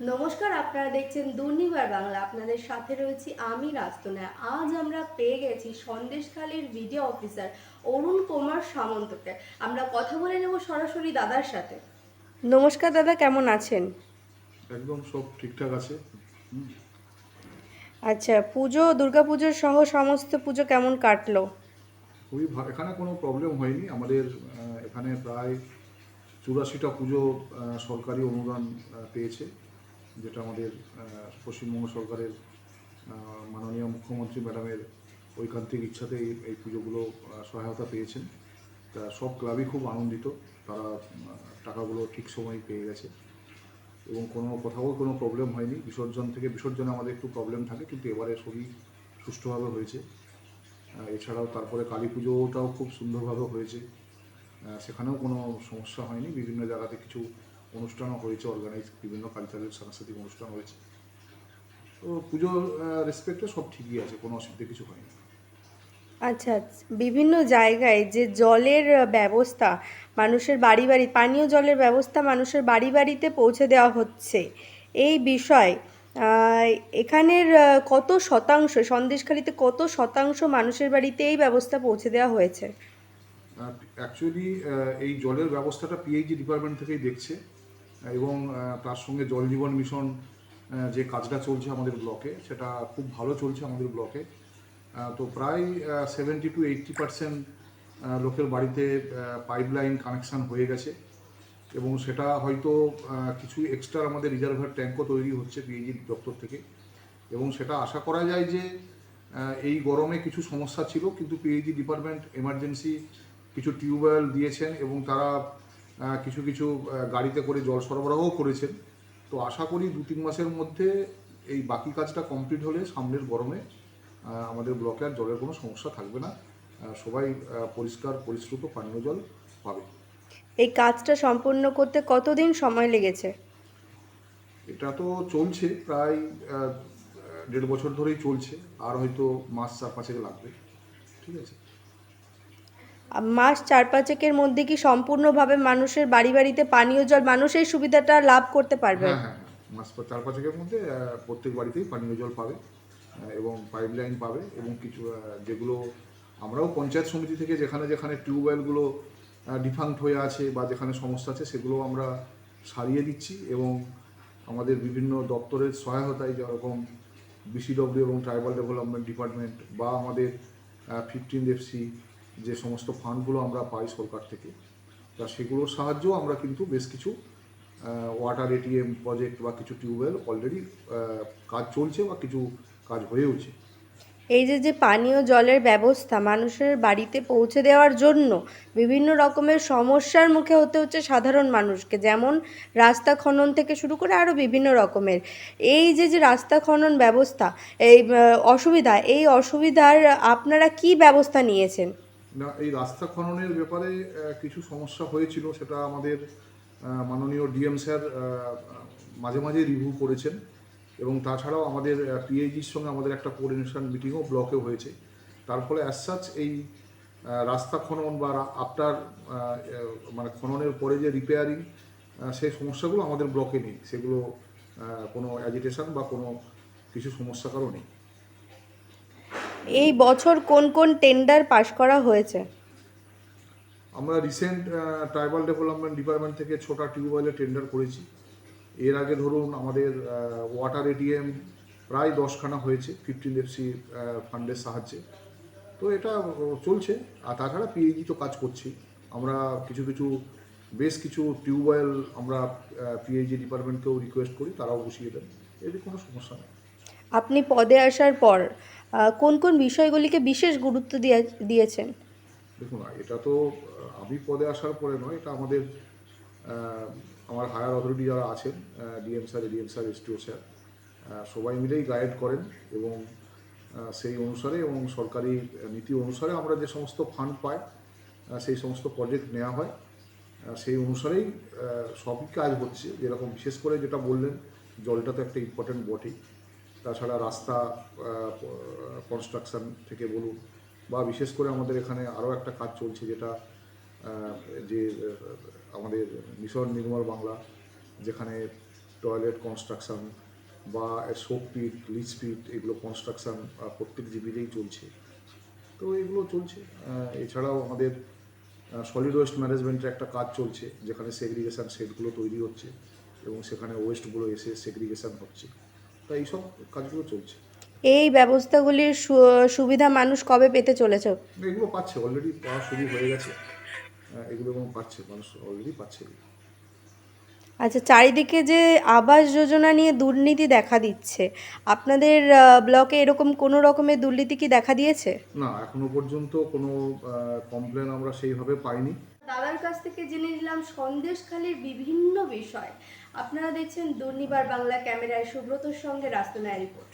নমস্কার আপনারা দেখছেন দুর্নিবার বাংলা। আপনাদের সাথে রয়েছি আমি রাস্তনা আজ আমরা পেয়ে গেছি সন্দেশখালীর ভিডিও অফিসার অরুণ কুমার সামন্তকে। আমরা কথা বলে নেব সরাসরি দাদার সাথে। নমস্কার দাদা কেমন আছেন? একদম সব ঠিকঠাক আছে। আচ্ছা পুজো দুর্গাপুজোর সহ সমস্ত পুজো কেমন কাটলো? খুবই ভালো এখানে কোনো প্রবলেম হয়নি। আমাদের এখানে প্রায় চুরাশিটা পুজো সরকারি অনুদান পেয়েছে। যেটা আমাদের পশ্চিমবঙ্গ সরকারের মাননীয় মুখ্যমন্ত্রী ম্যাডামের ঐকান্তিক ইচ্ছাতে এই পুজোগুলো সহায়তা পেয়েছেন। তা সব ক্লাবই খুব আনন্দিত। তারা টাকাগুলো ঠিক সময় পেয়ে গেছে। এবং কোনো কোথাও কোনো প্রবলেম হয়নি। বিসর্জন থেকে বিসর্জনে আমাদের একটু প্রবলেম থাকে, কিন্তু এবারে সবই সুষ্ঠুভাবে হয়েছে। এছাড়াও তারপরে কালী পুজোটাও খুব সুন্দরভাবে হয়েছে। সেখানেও কোনো সমস্যা হয়নি। বিভিন্ন জায়গাতে কিছু অনুষ্ঠানও হয়েছে অর্গানাইজ বিভিন্ন কালচারাল সাংস্কৃতিক অনুষ্ঠান হয়েছে। তো পুজোর রেসপেক্টে সব ঠিকই আছে কোনো অসুবিধা কিছু হয়নি। আচ্ছা বিভিন্ন জায়গায় যে জলের ব্যবস্থা মানুষের বাড়ি বাড়ি পানীয় জলের ব্যবস্থা মানুষের বাড়ি বাড়িতে পৌঁছে দেওয়া হচ্ছে এই বিষয় এখানের কত শতাংশ সন্দেশখালিতে কত শতাংশ মানুষের বাড়িতে এই ব্যবস্থা পৌঁছে দেওয়া হয়েছে? অ্যাকচুয়ালি এই জলের ব্যবস্থাটা পিএইচি ডিপার্টমেন্ট থেকেই দেখছে। এবং তার সঙ্গে জল জীবন মিশন যে কাজটা চলছে আমাদের ব্লকে, সেটা খুব ভালো চলছে আমাদের ব্লকে। তো প্রায় সেভেন্টি টু এইটটি পার্সেন্ট লোকের বাড়িতে পাইপলাইন কানেকশান হয়ে গেছে। এবং সেটা হয়তো কিছু এক্সট্রা আমাদের রিজার্ভার ট্যাঙ্কও তৈরি হচ্ছে পিএইচি দপ্তর থেকে। এবং সেটা আশা করা যায় যে এই গরমে কিছু সমস্যা ছিল, কিন্তু পিএইচি ডিপার্টমেন্ট এমার্জেন্সি কিছু টিউবওয়েল দিয়েছেন এবং তারা কিছু কিছু গাড়িতে করে জল সরবরাহও করেছেন। তো আশা করি দু তিন মাসের মধ্যে এই বাকি কাজটা কমপ্লিট হলে সামনের গরমে আমাদের ব্লকে আর জলের কোনো সমস্যা থাকবে না। সবাই পরিষ্কার পরিশ্রুত পানীয় জল পাবে। এই কাজটা সম্পূর্ণ করতে কতদিন সময় লেগেছে? এটা তো চলছে প্রায় দেড় বছর ধরেই চলছে। আর হয়তো মাস চার পাঁচেক লাগবে। ঠিক আছে? মাস চার পাঁচেকের মধ্যে কি সম্পূর্ণভাবে মানুষের বাড়ি বাড়িতে পানীয় জল মানুষ এই সুবিধাটা লাভ করতে পারবে হ্যাঁ হ্যাঁ হ্যাঁ। মাস চার পাঁচেকের মধ্যে প্রত্যেক বাড়িতেই পানীয় জল পাবে এবং পাইপ লাইন পাবে, এবং কিছু যেগুলো আমরাও পঞ্চায়েত সমিতি থেকে যেখানে যেখানে টিউবওয়েলগুলো ডিফাঙ্ক্ট হয়ে আছে বা যেখানে সমস্যা আছে সেগুলো আমরা সারিয়ে দিচ্ছি, এবং আমাদের বিভিন্ন দপ্তরের সহায়তায় যেরকম বিসিডব্লিউ এবং ট্রাইবাল ডেভেলপমেন্ট ডিপার্টমেন্ট বা আমাদের ফিফটিন এফসি যে সমস্ত ফান্ডগুলো আমরা পাই সরকার থেকে, তা সেগুলোর সাহায্যেও আমরা কিন্তু বেশ কিছু ওয়াটার এটিএম প্রজেক্ট বা কিছু টিউবওয়েল অলরেডি কাজ চলছে বা কিছু কাজ হয়েওছে। এই যে যে পানীয় জলের ব্যবস্থা মানুষের বাড়িতে পৌঁছে দেওয়ার জন্য বিভিন্ন রকমের সমস্যার মুখে হতে হচ্ছে সাধারণ মানুষকে, যেমন রাস্তা খনন থেকে শুরু করে আরও বিভিন্ন রকমের। এই যে যে রাস্তা খনন ব্যবস্থা, এই অসুবিধা, এই অসুবিধার আপনারা কি ব্যবস্থা নিয়েছেন? না, এই রাস্তা খননের ব্যাপারে কিছু সমস্যা হয়েছিল, সেটা আমাদের মাননীয় ডিএম স্যার মাঝে মাঝে রিভিউ করেছেন এবং তাছাড়াও আমাদের পিএইচির সঙ্গে আমাদের একটা কোঅর্ডিনেশন মিটিংও ব্লকে হয়েছে। তার ফলে অ্যাজ সাচ এই রাস্তা খনন বা আফটার মানে খননের পরে যে রিপেয়ারিং সেই সমস্যাগুলো আমাদের ব্লকে নেই। সেগুলো কোনো অ্যাজিটেশন বা কোনো কিছু সমস্যা কারও নেই। এই বছর কোন কোন টেন্ডার পাশ করা হয়েছে? আমরা রিসেন্ট ট্রাইবাল ডেভেলপমেন্ট ডিপার্টমেন্ট থেকে ছোটা টিউবওয়েলের টেন্ডার করেছি। এর আগে ধরুন আমাদের ওয়াটার এটিএম প্রায় দশখানা হয়েছে ফিফটিন এফসি ফান্ডের সাহায্যে। তো এটা চলছে। আর তাছাড়া পিএইচি তো কাজ করছি আমরা কিছু কিছু বেশ কিছু টিউবওয়েল আমরা পিএইচি ডিপার্টমেন্টকেও রিকোয়েস্ট করি তারাও বসিয়ে দেন। এর কোনো সমস্যা নেই। আপনি পদে আসার পর কোন কোন বিষয়গুলিকে বিশেষ গুরুত্ব দিয়ে, দিয়েছেন? দেখুন, এটা তো আমি পদে আসার পরে নয়, এটা আমাদের আমার হায়ার অথরিটি যারা আছেন DM sir, ADM sir SDO sir সবাই মিলেই গাইড করেন এবং সেই অনুসারে এবং সরকারি নীতি অনুসারে আমরা যে সমস্ত ফান্ড পাই সেই সমস্ত প্রজেক্ট নেওয়া হয় সেই অনুসারেই সবই কাজ হচ্ছে, যেরকম বিশেষ করে যেটা বললেন, জলটা তো একটা ইম্পর্টেন্ট বটেই। তাছাড়া রাস্তা কনস্ট্রাকশন থেকে বলুন, বা বিশেষ করে আমাদের এখানে আরও একটা কাজ চলছে যেটা যে আমাদের মিশন নির্মল বাংলা, যেখানে টয়লেট কনস্ট্রাকশন বা সোপ পিট লিচ পিট এগুলো কনস্ট্রাকশন প্রত্যেক জিবিতেই চলছে। তো এগুলো চলছে। এছাড়াও আমাদের সলিড ওয়েস্ট ম্যানেজমেন্টের একটা কাজ চলছে, যেখানে সেগ্রিগেশন সেটগুলো তৈরি হচ্ছে এবং সেখানে ওয়েস্টগুলো এসে সেগ্রিগেশন হচ্ছে। তো এইসব কাজগুলো চলছে। এই ব্যবস্থাগুলির সুবিধা মানুষ কবে পেতে চলেছে? এগুলো পাচ্ছে অলরেডি পাওয়া শুরু হয়ে গেছে। এগুলো এবং পাচ্ছে মানুষ অলরেডি পাচ্ছে। আচ্ছা চারিদিকে যে আবাস যোজনা নিয়ে দুর্নীতি দেখা দিচ্ছে আপনাদের ব্লকে এরকম কোনো রকমের দুর্নীতি কি দেখা দিয়েছে? না এখনও পর্যন্ত কোনো কমপ্লেন আমরা সেইভাবে পাইনি। দাদার কাছ থেকে জেনে নিলাম সন্দেশখালির বিভিন্ন বিষয়। আপনারা দেখছেন দুর্নিবার বাংলা ক্যামেরায় সুব্রতর সঙ্গে রাস্তনায় রিপোর্ট।